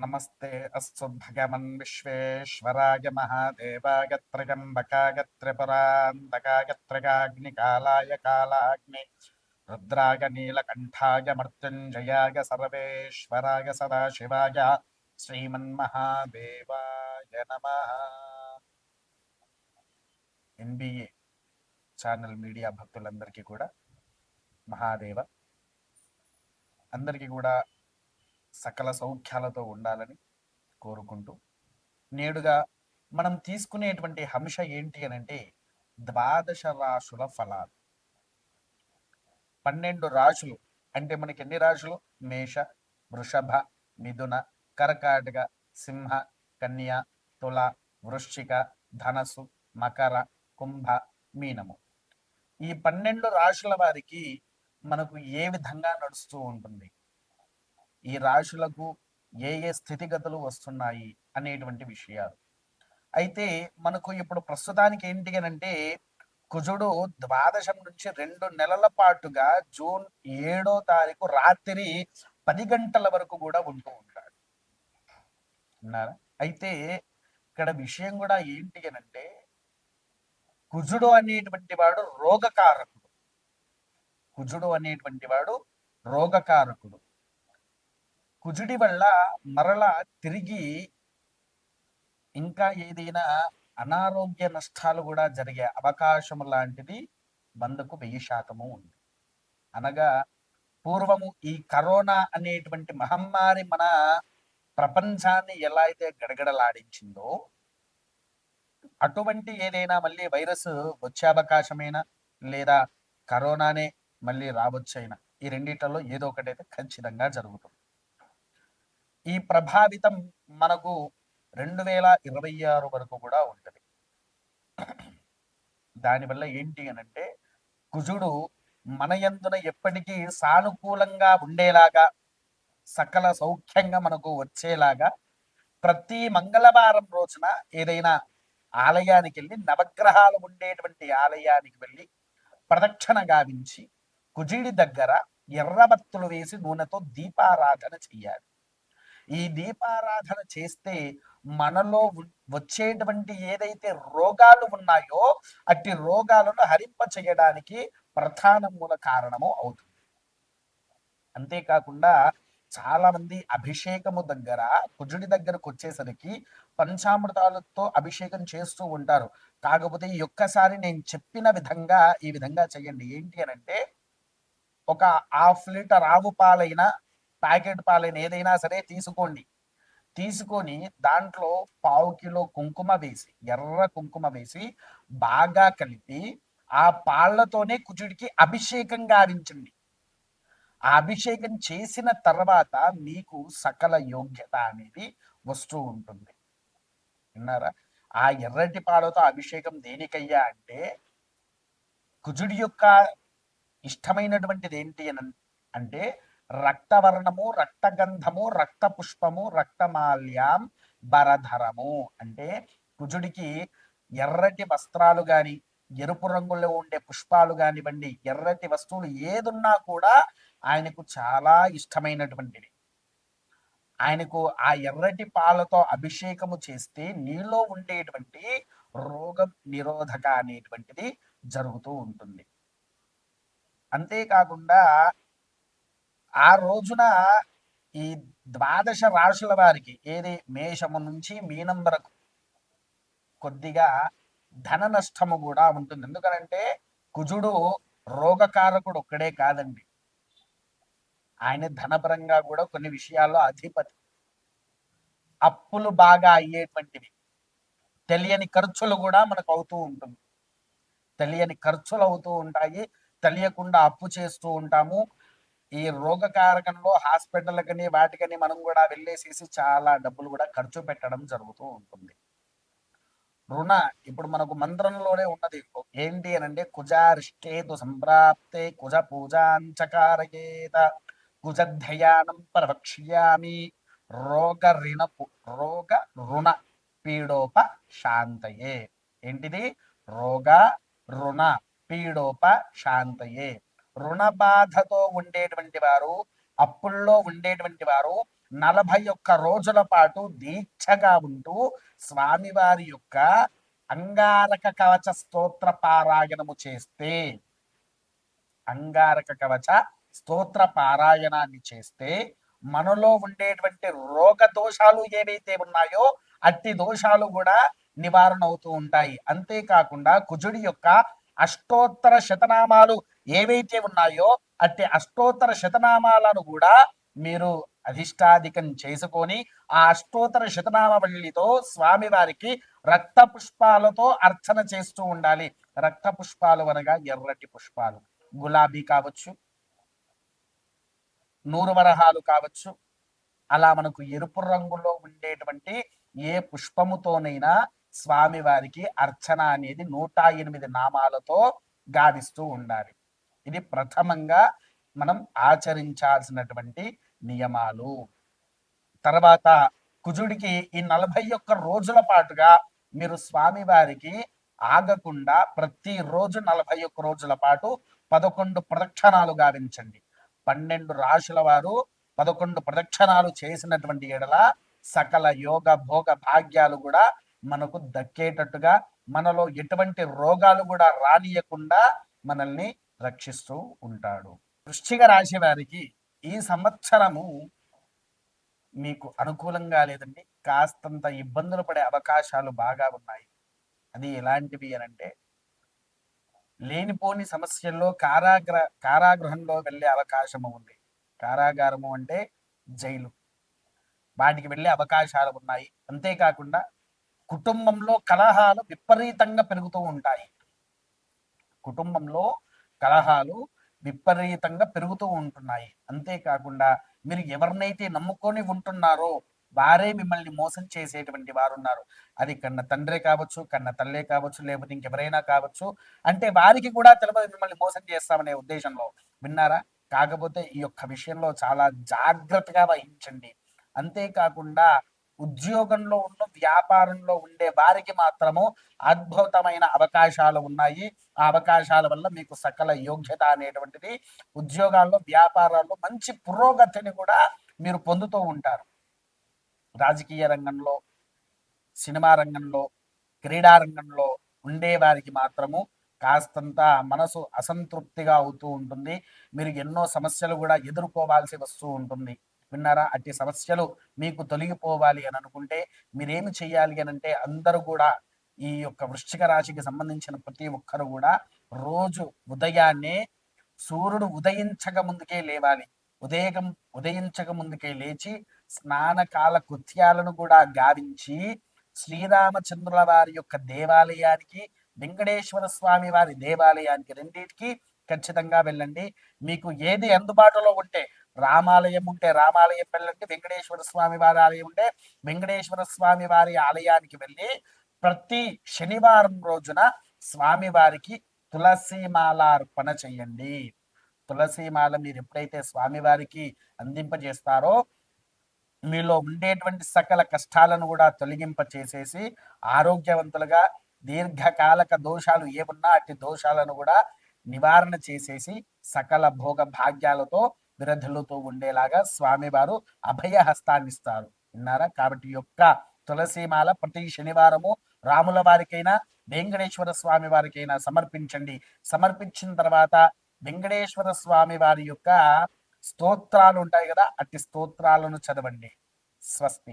నమస్తే అస్సు భగవన్ విశ్వేశ్వరాయ మహాదేవాయ త్రయంబకాయ త్రిపురాంతకాయ త్రిగాగ్నికాలాయ కాలాగ్ని రుద్రాయ నీలకంఠాయ మృత్యుంజయాయ సర్వేశ్వరాయ సదాశివాయ శ్రీమన్మహాదేవాయ నమ ఎన్బిఏ ఛానల్ మీడియా భక్తులందరికీ కూడా మహాదేవ అందరికీ కూడా సకల సౌఖ్యాలతో ఉండాలని కోరుకుంటూ నేడుగా మనం తీసుకునేటువంటి అంశ ఏంటి అని అంటే ద్వాదశ రాశుల ఫలాలు. పన్నెండు రాశులు అంటే మనకి ఎన్ని రాశులు? మేష వృషభ మిథున కర్కాటక సింహ కన్య తుల వృశ్చిక ధనస్సు మకర కుంభ మీనము. ఈ పన్నెండు రాశుల వారికి మనకు ఏ విధంగా నడుస్తూ ఉంటుంది? ఈ రాశులకు ఏ ఏ స్థితిగతులు వస్తున్నాయి అనేటువంటి విషయాలు. అయితే మనకు ఇప్పుడు ప్రస్తుతానికి ఏంటి అని అంటే కుజుడు ద్వాదశం నుంచి రెండు నెలల పాటుగా జూన్ ఏడో తారీఖు రాత్రి పది గంటల వరకు కూడా ఉంటూ ఉంటాడు. అన్నారా అయితే ఇక్కడ విషయం కూడా ఏంటి అని అంటే కుజుడు అనేటువంటి వాడు రోగకారకుడు. కుజుడు అనేటువంటి వాడు రోగకారకుడు. కుజుడి వల్ల మరల తిరిగి ఇంకా ఏదైనా అనారోగ్య నష్టాలు కూడా జరిగే అవకాశం లాంటిది వందకు వెయ్యి శాతము ఉంది. అనగా పూర్వము ఈ కరోనా అనేటువంటి మహమ్మారి మన ప్రపంచాన్ని ఎలా అయితే గడగడలాడించిందో అటువంటి ఏదైనా మళ్ళీ వైరస్ వచ్చే అవకాశమైనా లేదా కరోనానే మళ్ళీ రావచ్చైనా ఈ రెండిట్లలో ఏదో ఒకటైతే ఖచ్చితంగా జరుగుతుంది. ఈ ప్రభావితం మనకు రెండు వేల ఇరవై ఆరు వరకు కూడా ఉంటుంది. దానివల్ల ఏంటి అని అంటే కుజుడు మన యందున ఎప్పటికీ సానుకూలంగా ఉండేలాగా సకల సౌఖ్యంగా మనకు వచ్చేలాగా ప్రతి మంగళవారం రోజున ఏదైనా ఆలయానికి వెళ్ళి నవగ్రహాలు ఉండేటువంటి ఆలయానికి వెళ్ళి ప్రదక్షిణ గావించి కుజుడి దగ్గర ఎర్రబత్తులు వేసి నూనెతో దీపారాధన చెయ్యాలి. ఈ దీపారాధన చేస్తే మనలో వచ్చేటువంటి ఏదైతే రోగాలు ఉన్నాయో అట్టి రోగాలను హరింప చేయడానికి ప్రధాన మూల కారణము అవుతుంది. అంతేకాకుండా చాలా మంది అభిషేకము దగ్గర కుజుడి దగ్గరకు వచ్చేసరికి పంచామృతాలతో అభిషేకం చేస్తూ ఉంటారు. కాకపోతే ఈ ఒక్కసారి నేను చెప్పిన విధంగా ఈ విధంగా చేయండి. ఏంటి అని అంటే ఒక హాఫ్ లీటర్ ఆవు పాలైనా ప్యాకెట్ పాలైన ఏదైనా సరే తీసుకోండి. తీసుకొని దాంట్లో పావు కిలో కుంకుమ వేసి ఎర్ర కుంకుమ వేసి బాగా కలిపి ఆ పాళ్ళతోనే కుజుడికి అభిషేకం గావించండి. ఆ అభిషేకం చేసిన తర్వాత మీకు సకల యోగ్యత అనేది వస్తూ ఉంటుంది. విన్నారా? ఆ ఎర్రటి పాలతో అభిషేకం దేనికయ్యా అంటే కుజుడి యొక్క ఇష్టమైనటువంటిది ఏంటి అని అంటే రక్తవర్ణము రక్తగంధము రక్త పుష్పము రక్తమాల్యాం బరధరము అంటే కుజుడికి ఎర్రటి వస్త్రాలు గాని ఎరుపు రంగులో ఉండే పుష్పాలు కానివ్వండి ఎర్రటి వస్తువులు ఏదున్నా కూడా ఆయనకు చాలా ఇష్టమైనటువంటిది. ఆయనకు ఆ ఎర్రటి పాలతో అభిషేకము చేస్తే నీలో ఉండేటువంటి రోగం నిరోధక అనేటువంటిది జరుగుతూ ఉంటుంది. అంతేకాకుండా ఆ రోజున ఈ ద్వాదశ రాశుల వారికి ఏది మేషము నుంచి మీనం వరకు కొద్దిగా ధన నష్టము కూడా ఉంటుంది. ఎందుకనంటే కుజుడు రోగకారకుడు ఒక్కడే కాదండి. ఆయన ధనపరంగా కూడా కొన్ని విషయాల్లో అధిపతి. అప్పులు బాగా అయ్యేటువంటివి. తెలియని ఖర్చులు కూడా మనకు అవుతూ ఉంటుంది. తెలియని ఖర్చులు అవుతూ ఉంటాయి. తెలియకుండా అప్పు చేస్తూ ఉంటాము. ఈ రోగకారకంలో హాస్పిటల్కని వాటికని మనం కూడా వెళ్ళేసేసి చాలా డబ్బులు కూడా ఖర్చు పెట్టడం జరుగుతూ ఉంటుంది. రుణ ఇప్పుడు మనకు మంత్రంలోనే ఉన్నది. ఏంటి అని అంటే కుజారిష్టేతు సంప్రాప్తే కుజ పూజాంచకారయేత కుజధ్యయానం ప్రవక్ష్యామి రోగ రిణపు రోగ రుణ పీడోప శాంతయే. ఏంటిది? రోగ రుణ పీడోప శాంతయే. రుణ బాధతో ఉండేటువంటి వారు అప్పుల్లో ఉండేటువంటి వారు నలభై ఒక్క రోజుల పాటు దీక్షగా ఉంటూ స్వామివారి యొక్క అంగారక కవచ స్తోత్ర పారాయణము చేస్తే అంగారక కవచ స్తోత్ర పారాయణాన్ని చేస్తే మనలో ఉండేటువంటి రోగ దోషాలు ఏవైతే ఉన్నాయో అట్టి దోషాలు కూడా నివారణ అవుతూ ఉంటాయి. అంతేకాకుండా కుజుడి యొక్క అష్టోత్తర శతనామాలు ఏవైతే ఉన్నాయో అట్టి అష్టోత్తర శతనామాలను కూడా మీరు అధిష్టాధికం చేసుకొని ఆ అష్టోత్తర శతనామవల్లితో స్వామివారికి రక్త పుష్పాలతో అర్చన చేస్తూ ఉండాలి. రక్త పుష్పాలు అనగా ఎర్రటి పుష్పాలు. గులాబీ కావచ్చు నూరు వరహాలు కావచ్చు అలా మనకు ఎరుపు రంగులో ఉండేటువంటి ఏ పుష్పముతోనైనా స్వామివారికి అర్చన అనేది నూట ఎనిమిది నామాలతో గావిస్తూ ఉండాలి. ఇది ప్రథమంగా మనం ఆచరించాల్సినటువంటి నియమాలు. తర్వాత కుజుడికి ఈ నలభై ఒక్క రోజుల పాటుగా మీరు స్వామివారికి ఆగకుండా ప్రతిరోజు నలభై ఒక్క రోజుల పాటు పదకొండు ప్రదక్షిణాలు గావించండి. పన్నెండు రాశుల వారు పదకొండు ప్రదక్షిణాలు చేసినటువంటి ఎడల సకల యోగ భోగ భాగ్యాలు కూడా మనకు దక్కేటట్టుగా మనలో ఎటువంటి రోగాలు కూడా రానియకుండా మనల్ని రక్షిస్తూ ఉంటాడు. వృశ్చిక రాశి వారికి ఈ సంవత్సరము మీకు అనుకూలంగా లేదండి. కాస్తంత ఇబ్బందులు పడే అవకాశాలు బాగా ఉన్నాయి. అది ఎలాంటివి అనంటే లేనిపోని సమస్యల్లో కారాగ్ర కారాగృహంలో వెళ్ళే అవకాశము ఉంది. కారాగారము అంటే జైలు. వాటికి వెళ్ళే అవకాశాలు ఉన్నాయి. అంతేకాకుండా కుటుంబంలో కలహాలు విపరీతంగా పెరుగుతూ ఉంటాయి. కుటుంబంలో కలహాలు విపరీతంగా పెరుగుతూ ఉంటున్నాయి. అంతేకాకుండా మీరు ఎవరినైతే నమ్ముకొని ఉంటున్నారో వారే మిమ్మల్ని మోసం చేసేటువంటి వారు ఉన్నారు అది కన్న తండ్రే కావచ్చు కన్న తల్లే కావచ్చు లేకపోతే ఇంకెవరైనా కావచ్చు. అంటే వారికి కూడా తెలియదు మిమ్మల్ని మోసం చేస్తామనే ఉద్దేశంలో. విన్నారా? కాకపోతే ఈ యొక్క విషయంలో చాలా జాగ్రత్తగా వహించండి. అంతేకాకుండా ఉద్యోగంలో ఉన్న వ్యాపారంలో ఉండే వారికి మాత్రము అద్భుతమైన అవకాశాలు ఉన్నాయి. ఆ అవకాశాల వల్ల మీకు సకల యోగ్యత అనేటువంటిది ఉద్యోగాల్లో వ్యాపారాల్లో మంచి పురోగతిని కూడా మీరు పొందుతూ ఉంటారు. రాజకీయ రంగంలో సినిమా రంగంలో క్రీడా రంగంలో ఉండే వారికి మాత్రము కాస్తంత మనసు అసంతృప్తిగా అవుతూ ఉంటుంది. మీరు ఎన్నో సమస్యలు కూడా ఎదుర్కోవాల్సి వస్తూ ఉంటుంది. విన్నారా? అట్టి సమస్యలు మీకు తొలగిపోవాలి అని అనుకుంటే మీరేమి చేయాలి అని అంటే అందరూ కూడా ఈ యొక్క వృశ్చిక రాశికి సంబంధించిన ప్రతి ఒక్కరు కూడా రోజు ఉదయాన్నే సూర్యుడు ఉదయించక ముందుకే లేవాలి. ఉదయం ఉదయించక ముందుకే లేచి స్నానకాల కృత్యాలను కూడా గావించి శ్రీరామచంద్రుల వారి యొక్క దేవాలయానికి వెంకటేశ్వర స్వామి వారి దేవాలయానికి రెండింటికి ఖచ్చితంగా వెళ్ళండి. మీకు ఏది అందుబాటులో ఉంటే రామాలయం ఉంటే రామాలయం వెళ్ళండి వెంకటేశ్వర స్వామి వారి ఆలయం ఉంటే వెంకటేశ్వర స్వామి వారి ఆలయానికి వెళ్ళి ప్రతి శనివారం రోజున స్వామివారికి తులసిమాల అర్పణ చెయ్యండి తులసిమాల మీరు ఎప్పుడైతే స్వామివారికి అందింపజేస్తారో మీలో ఉండేటువంటి సకల కష్టాలను కూడా తొలగింప చేసేసి ఆరోగ్యవంతులుగా దీర్ఘకాలక దోషాలు ఏమున్నా అట్టి దోషాలను కూడా నివారణ చేసేసి సకల భోగ భాగ్యాలతో విరధులతో ఉండేలాగా స్వామివారు అభయ హస్తాన్నిస్తారు విన్నారా? కాబట్టి యొక్క తులసీమాల ప్రతి శనివారము రాముల వారికైనా వెంకటేశ్వర స్వామి వారికైనా సమర్పించండి. సమర్పించిన తర్వాత వెంకటేశ్వర స్వామి వారి యొక్క స్తోత్రాలు ఉంటాయి కదా అట్టి స్తోత్రాలను చదవండి. స్వస్తి.